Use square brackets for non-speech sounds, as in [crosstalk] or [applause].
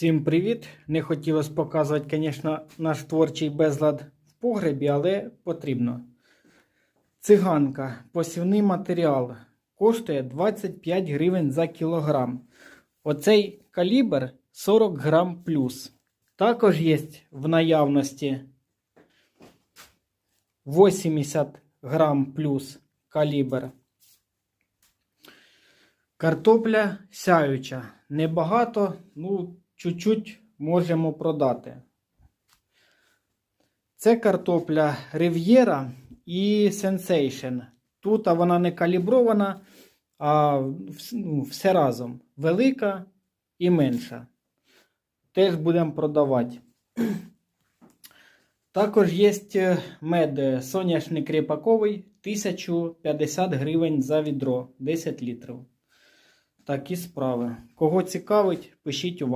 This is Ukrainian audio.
Всім привіт! Не хотілося показувати, звісно, наш творчий безлад в погребі, але потрібно. Циганка, посівний матеріал, коштує 25 гривень за кілограм. Оцей калібр 40 грам плюс. Також є в наявності 80 грам плюс калібр. Картопля сяюча. Небагато, ну, чуть-чуть можемо продати. Це картопля Riviera і Sensation. Тут вона не калібрована, а ну, все разом. Велика і менша. Теж будемо продавати. [clears throat] Також є мед соняшник ріпаковий 1050 гривень за відро 10 літрів. Такі справи. Кого цікавить, пишіть у